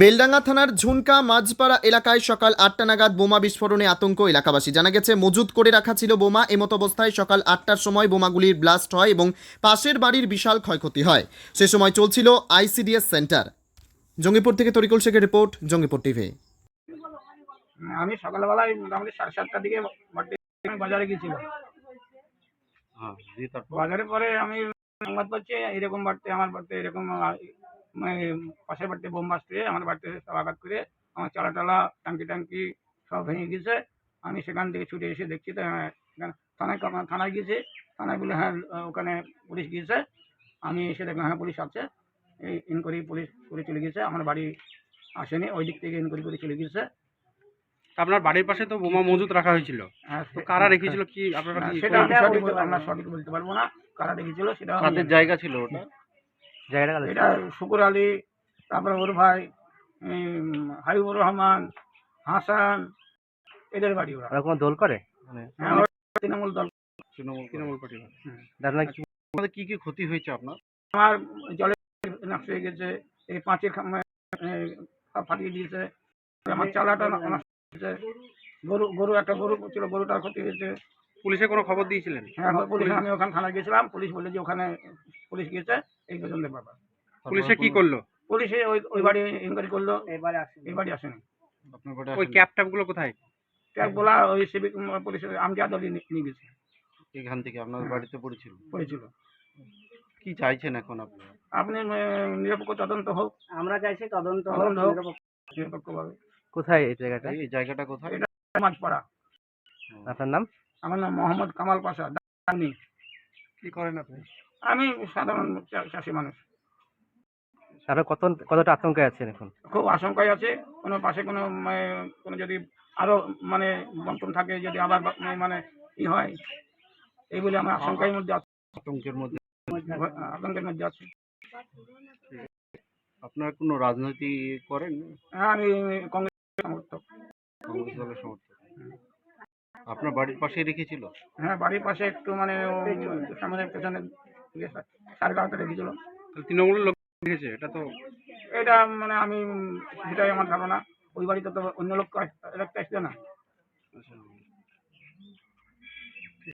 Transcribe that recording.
বেলডাঙ্গা থানার ঝুনকা মাঝপাড়া এলাকায় সকাল আটটা নাগাদ বোমা বিস্ফোরণে আতঙ্ক এলাকাবাসী। জানা গেছে মজুত করে রাখা ছিল বোমা। এমত অবস্থায় সকাল আটটার সময় বোমাগুলির ব্লাস্ট হয় এবং পাশের বাড়ির বিশাল ক্ষয়ক্ষতি হয়। সে সময় চলছিল আইসিডিএস সেন্টার। জঙ্গিপুর থেকে তরিকুল শেখের রিপোর্ট জঙ্গিপুর টিভি। আমি সকালবেলায় মোটামুটি সাড়ে সাতটার দিকে বাজারে গেছিলাম হ্যাঁ বাজারে পরে আমি সংবাদ পাচ্ছি এরকম বাড়িতে আমার বাড়িতে এরকম পাশের বাড়িতে বোম বাসতে আমার বাড়িতে সব আঘাত করে আমার চালা টালা টাঙ্কি টাঙ্কি সব ভেঙে গেছে আমি সেখান থেকে ছুটে এসে দেখছি তো হ্যাঁ, থানায় থানায় গিয়েছে। থানায় বলে হ্যাঁ ওখানে পুলিশ গিয়েছে। আমি এসে দেখলাম হ্যাঁ পুলিশ আছে। এই ইনকোয়ারি পুলিশ করে চলে গেছে আমার বাড়ি আসেনি ওই দিক থেকে ইনকোয়ারি করে চলে গেছে আপনার বাড়ির পাশে তো বোমা মজুত রাখা হয়েছিল। হ্যাঁ, তো কারা রেখেছিল? কি আপনারা সেটা সঠিক আমরা সঠিক বলতে পারব না। কারা রেখেছিল সেটা জায়গা ছিল ওটা? জায়গাটা এটা শুকুর আলী তারপরে ওর ভাই হাবিবুর রহমান হাসান এদের বাড়ি ওরা। ওরা কোনো দোল করে? মানে হ্যাঁ, তৃণমূল দল। তৃণমূল তৃণমূল পার্টি হুম। কি কি কি ক্ষতি হয়েছে আপনার? আমার জলে নষ্ট হয়ে গেছে এই পাঁচের খাম- ফাটিয়ে দিয়েছে। আমার চালাটা নষ্ট হয়েছে গরু গরু একটা গরু ছিল গরুটার ক্ষতি হয়েছে। পুলিশে কোনো খবর দিয়েছিলেন? হ্যাঁ পুলিশ আমি ওখানে থানায় গেছিলাম পুলিশ বললে যে ওখানে পুলিশ গিয়েছে। এই পর্যন্ত ব্যাপার। পুলিশে কি করল? পুলিশে ওই ওই বাড়ি ইনকোয়ারি করল। এবারে বাড়ি আসেনি। আপনার ওই ক্যাব ট্যাবগুলো কোথায় ওই সিভিক পুলিশের আমজাদ আলী নি- নিয়ে গেছে এখান থেকে আপনার বাড়িতে পড়েছিল? পড়েছিল। কি চাইছেন এখন আপনি? আপনি নিরপেক্ষ তদন্ত হোক। আমরা চাইছি তদন্ত হোক, তদন্ত হোক। নিরপেক্ষ। নিরপেক্ষভাবে। কোথায় এই জায়গাটা? এই জায়গাটা কোথায়? এটা সমাজপাড়া। আপনার নাম? আমার নাম মোহাম্মদ কামাল পাশা দানি কি করেন আপনি? আমি সাধারণ চাষি মানুষ। আপনার কত কতটা আতঙ্কে আছেন এখন? খুব আশঙ্কায় আছে। কোনো পাশে কোনো উম, কোনো যদি আরও মানে বন্টন থাকে যদি আবার বা- মানে ই হয় এই বলে আমার আশঙ্কার মধ্যে আছে। আতঙ্কের মধ্যে আতঙ্কের মধ্যে আছে। আপনার কোনো রাজনীতি করেন? হ্যাঁ আমি কংগ্রেস সমর্থক। কংগ্রেস দলের সমর্থক। আপনার বাড়ির পাশেই রেখেছিল? হ্যাঁ বাড়ির পাশে একটু মানে সামনে পেছনে দিকে সাড়ে এগারোটা রেখেছিল তৃণমূলের লোক এটা তো এটা মানে আমি সেটাই আমার ধারণা। ওই বাড়িতে তো অন্য লোক একটা না। আচ্ছা,